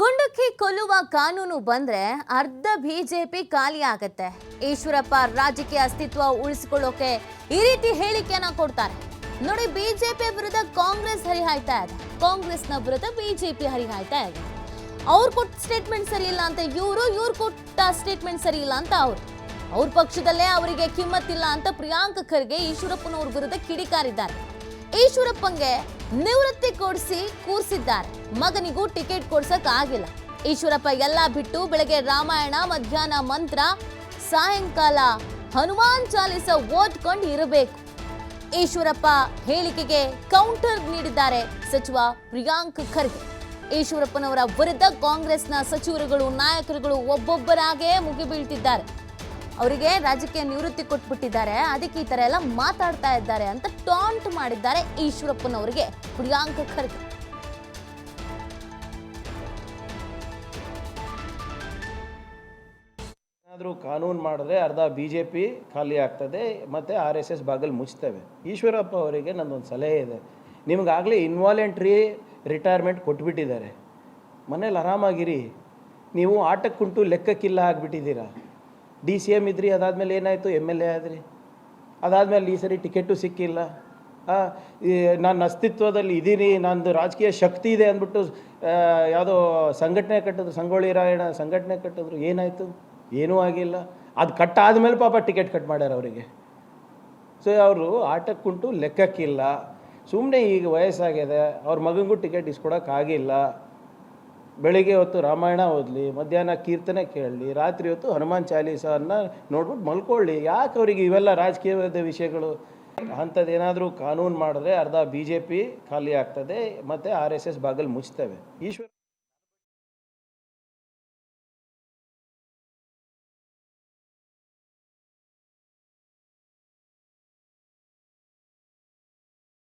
ಗುಂಡಕ್ಕಿ ಕೊಲ್ಲುವ ಕಾನೂನು ಬಂದ್ರೆ ಅರ್ಧ ಬಿಜೆಪಿ ಖಾಲಿ ಆಗತ್ತೆ. ಈಶ್ವರಪ್ಪ ರಾಜಕೀಯ ಅಸ್ತಿತ್ವ ಉಳಿಸಿಕೊಳ್ಳೋಕೆ ಈ ರೀತಿ ಹೇಳಿಕೆಯನ್ನ ಕೊಡ್ತಾರೆ. ನೋಡಿ, ಬಿಜೆಪಿ ವಿರುದ್ಧ ಕಾಂಗ್ರೆಸ್ ಹರಿಹಾಯ್ತಾ ಇದೆ. ಕಾಂಗ್ರೆಸ್ನ ವಿರುದ್ಧ ಬಿಜೆಪಿ ಹರಿಹಾಯ್ತಾ ಇದೆ. ಅವ್ರು ಕೊಟ್ಟ ಸ್ಟೇಟ್ಮೆಂಟ್ ಸರಿ ಇಲ್ಲ ಅಂತ ಇವರು, ಇವ್ರು ಕೊಟ್ಟ ಸ್ಟೇಟ್ಮೆಂಟ್ ಸರಿ ಇಲ್ಲ ಅಂತ ಅವ್ರು. ಅವ್ರ ಪಕ್ಷದಲ್ಲೇ ಅವರಿಗೆ ಕಿಮ್ಮತ್ತಿಲ್ಲ ಅಂತ ಪ್ರಿಯಾಂಕ ಖರ್ಗೆ ಈಶ್ವರಪ್ಪನವ್ರ ವಿರುದ್ಧ ಕಿಡಿಕಾರಿದ್ದಾರೆ. ಈಶ್ವರಪ್ಪಂಗೆ ನಿವೃತ್ತಿ ಕೊಡಿಸಿ ಕೂರಿಸಿದ್ದಾರೆ. ಮಗನಿಗೂ ಟಿಕೆಟ್ ಕೊಡ್ಸಕ್ ಆಗಿಲ್ಲ. ಈಶ್ವರಪ್ಪ ಎಲ್ಲ ಬಿಟ್ಟು ಬೆಳಗ್ಗೆ ರಾಮಾಯಣ, ಮಧ್ಯಾಹ್ನ ಮಂತ್ರ, ಸಾಯಂಕಾಲ ಹನುಮಾನ್ ಚಾಲಿಸ ಓದ್ಕೊಂಡು ಇರಬೇಕು. ಈಶ್ವರಪ್ಪ ಹೇಳಿಕೆಗೆ ಕೌಂಟರ್ ನೀಡಿದ್ದಾರೆ ಸಚಿವ ಪ್ರಿಯಾಂಕ್ ಖರ್ಗೆ. ಈಶ್ವರಪ್ಪನವರ ವಿರುದ್ಧ ಕಾಂಗ್ರೆಸ್ನ ಸಚಿವರುಗಳು, ನಾಯಕರುಗಳು ಒಬ್ಬೊಬ್ಬರಾಗೇ ಮುಗಿಬೀಳ್ತಿದ್ದಾರೆ. ಅವರಿಗೆ ರಾಜಕೀಯ ನಿವೃತ್ತಿ ಕೊಟ್ಬಿಟ್ಟಿದ್ದಾರೆ. ಅದಕ್ಕೆ ಈ ತರ ಎಲ್ಲ ಮಾತಾಡ್ತಾ ಇದ್ದಾರೆ ಅಂತ ಟಾಂಟ್ ಮಾಡಿದ್ದಾರೆ ಈಶ್ವರಪ್ಪನವರಿಗೆ. ಪ್ರಿಯಾಂಕ ಖರ್ಗೆ ಏನಾದರೂ ಕಾನೂನು ಮಾಡಿದ್ರೆ ಅರ್ಧ ಬಿ ಜೆ ಪಿ ಖಾಲಿ ಆಗ್ತದೆ, ಮತ್ತು ಆರ್ ಎಸ್ ಎಸ್ ಬಾಗಲ್ ಮುಚ್ತೇವೆ. ಈಶ್ವರಪ್ಪ ಅವರಿಗೆ ನನ್ನೊಂದು ಸಲಹೆ ಇದೆ. ನಿಮಗಾಗಲೇ ಇನ್ವಾಲೆಂಟ್ರಿ ರಿಟೈರ್ಮೆಂಟ್ ಕೊಟ್ಬಿಟ್ಟಿದ್ದಾರೆ. ಮನೇಲಿ ಆರಾಮಾಗಿರಿ. ನೀವು ಆಟಕ್ಕುಂಟು ಲೆಕ್ಕಕ್ಕಿಲ್ಲ ಆಗಿಬಿಟ್ಟಿದ್ದೀರಾ? ಡಿ ಸಿ ಎಂ ಇದ್ರಿ, ಅದಾದಮೇಲೆ ಏನಾಯಿತು? ಎಂ ಎಲ್ ಎ ಆದ್ರಿ. ಅದಾದಮೇಲೆ ಈ ಸರಿ ಟಿಕೆಟು ಸಿಕ್ಕಿಲ್ಲ. ನಾನು ಅಸ್ತಿತ್ವದಲ್ಲಿ ಇದ್ದೀನಿ, ನಂದು ರಾಜಕೀಯ ಶಕ್ತಿ ಇದೆ ಅಂದ್ಬಿಟ್ಟು ಯಾವುದೋ ಸಂಘಟನೆ ಕಟ್ಟಿದ್ರು, ಸಂಗೊಳ್ಳಿ ರಾಯಣ ಸಂಘಟನೆ ಕಟ್ಟಿದ್ರು, ಏನಾಯಿತು? ಏನೂ ಆಗಿಲ್ಲ. ಅದು ಕಟ್ಟಾದ್ಮೇಲೆ ಪಾಪ ಟಿಕೆಟ್ ಕಟ್ ಮಾಡ್ಯಾರ ಅವರಿಗೆ. ಸೊ ಅವರು ಆಟಕ್ಕುಂಟು ಲೆಕ್ಕಕ್ಕಿಲ್ಲ. ಸುಮ್ಮನೆ ಈಗ ವಯಸ್ಸಾಗಿದೆ, ಅವ್ರ ಮಗನಿಗೂ ಟಿಕೆಟ್ ಇಸ್ಕೊಡೋಕ್ಕಾಗಿಲ್ಲ. ಬೆಳಿಗ್ಗೆ ಹೊತ್ತು ರಾಮಾಯಣ ಓದಲಿ, ಮಧ್ಯಾಹ್ನ ಕೀರ್ತನೆ ಕೇಳಲಿ, ರಾತ್ರಿ ಹೊತ್ತು ಹನುಮಾನ್ ಚಾಲೀಸನ್ನ ನೋಡ್ಬಿಟ್ಟು ಮಲ್ಕೊಳ್ಳಿ. ಯಾಕೆ ಅವರಿಗೆ ಇವೆಲ್ಲ ರಾಜಕೀಯದ ವಿಷಯಗಳು? ಅಂಥದ್ದೇನಾದರೂ ಕಾನೂನು ಮಾಡಿದ್ರೆ ಅರ್ಧ ಬಿ ಜೆ ಪಿ ಖಾಲಿ ಆಗ್ತದೆ, ಮತ್ತು ಆರ್ ಎಸ್ ಎಸ್ ಬಾಗಿಲು ಮುಚ್ತೇವೆ. ಈಶ್ವರ